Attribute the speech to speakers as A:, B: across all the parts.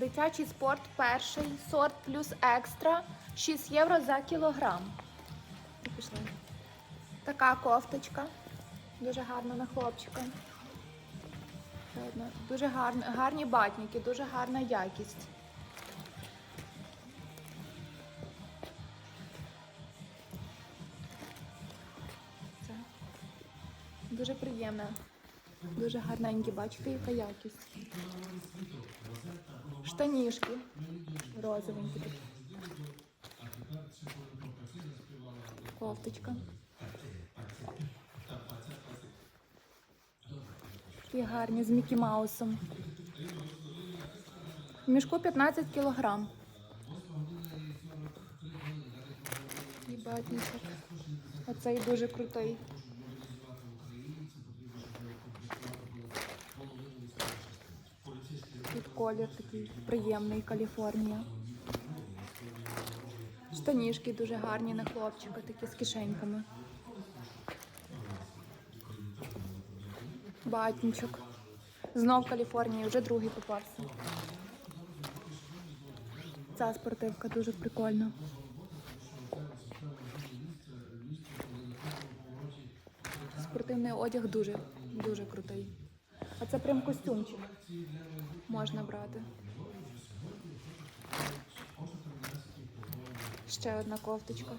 A: Дитячий спорт перший, сорт плюс екстра, 6 євро за кілограм. Така кофточка. Дуже гарна на хлопчика. Дуже гарна, гарні батніки, дуже гарна якість. Дуже приємна. Дуже гарненькі, бачите, яка якість. Штанішки. Розовенькі такі. Кофточка. Такі гарні з Мікі Маусом. В мішку 15 кілограм. І. Оцей дуже крутий. Колір такий приємний, Каліфорнія. Штанішки дуже гарні на хлопчика, такі з кишеньками. Батничок. Знов Каліфорнія, вже другий попався. Ця спортивка дуже прикольна. Спортивний одяг дуже, дуже крутий. А це прям костюмчик. Можна брати. Ще одна кофточка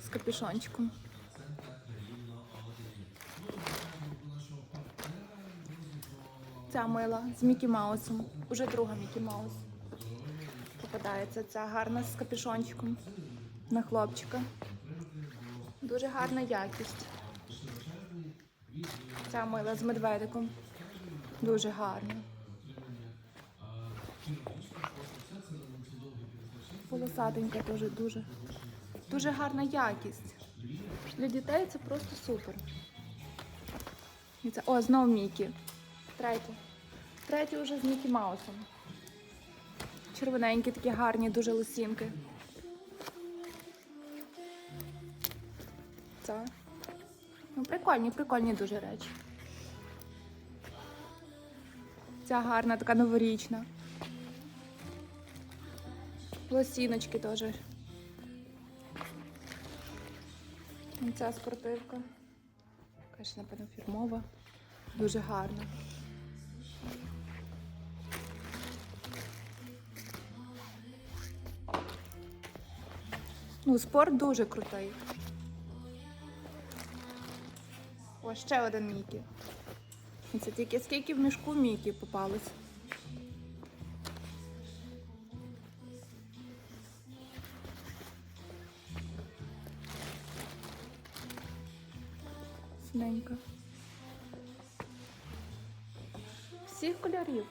A: з капюшончиком. Ця мила з Мікі Маусом. Уже друга Мікі Маус. Попадається ця гарна з капюшончиком на хлопчика. Дуже гарна якість. Ця мила з медведиком. Дуже гарна. Полосатенька теж дуже. Дуже гарна якість. Для дітей це просто супер. І це, о, знову Мікі. Третє. Третє вже з Мікі Маусом. Червоненькі такі гарні, дуже лисінки. Це. Ну, прикольні, прикольні дуже речі. Ця гарна, така новорічна. Лосіночки теж. Ця спортивка. Така напевно, фірмова. Дуже гарна. Ну, спорт дуже крутий. О, ще один Мікі. Це тільки скільки в мішку Мікі попалось. Синенька. Всіх кольорів.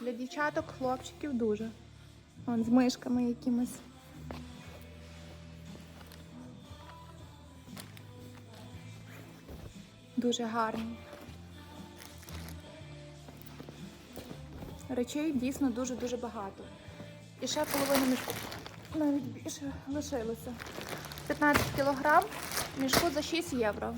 A: Для дівчаток, хлопчиків дуже. Вон з мишками якимись. Дуже гарні. Речей дійсно дуже-дуже багато. І ще половина мішку навіть більше лишилося. 15 кілограм мішку за 6 євро.